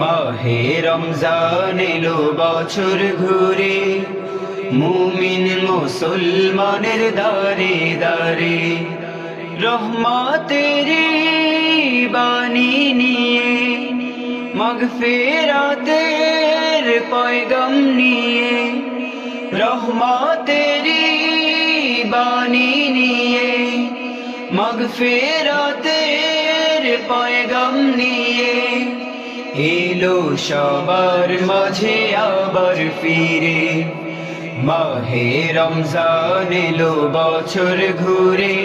মাহে রমজান বছর ঘুরে, মুমিন মুসলমানের দারে দারে রহমাতেরি বাণী নিয়ে, মগফেরাতের পয়গম নিয়ে, রহমাতেরি বাণী নিয়ে, মগফেরাতের পয়গম নিয়ে এলো সবার মাঝে আবার ফিরে। মাহে রমজান এলো বছর ঘুরে।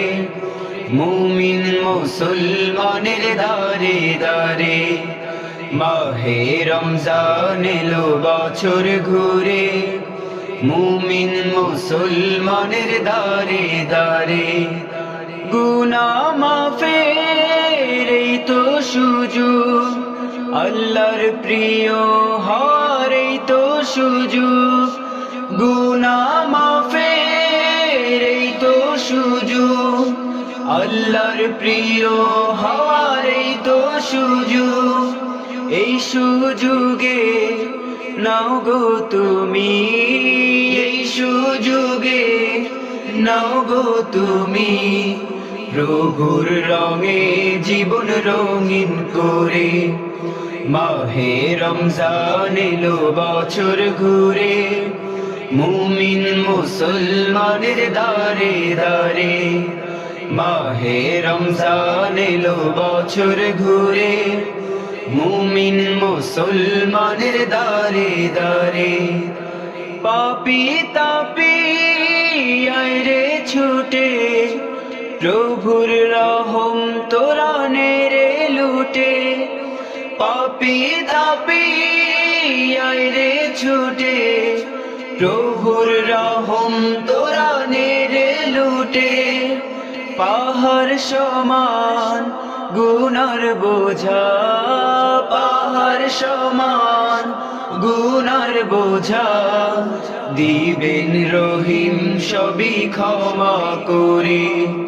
মুমিন মুসলমানের দারে দারে মাহে রমজান এলো বছর ঘুরে। মুমিন মুসলমানের দারে দারে গুনা মাফের এই তো সুযোগ। আল্লাহর প্রিয় হর তো সুযোগ। গুনা এই তো সুযোগ। আল্লাহর প্রিয় এই তো সুযোগ। এই সুযোগে নাও গো তুমি, এই সুযোগে নাও গো তুমি। প্রভুর রঙে জীবন রঙিন করে, মাহে রমজান এলো বছর ঘুরে, মুমিন মুসলমানের দারে দারে মাহে রমজান এলো বছর ঘুরে, মুমিন মুসলমানের দারে দারে পাপি তাপি আয় রে ছুটে প্রভুর রহম তোরা রে লুটে, পাপি তাপি আয় রে ছুটে। প্রভুর রহম তোরা রে লুটে, পাহাড় সমান গুনার বোঝা, পাহাড় সমান গুনার বোঝা। দিবেন রহিম সবই ক্ষমা করে।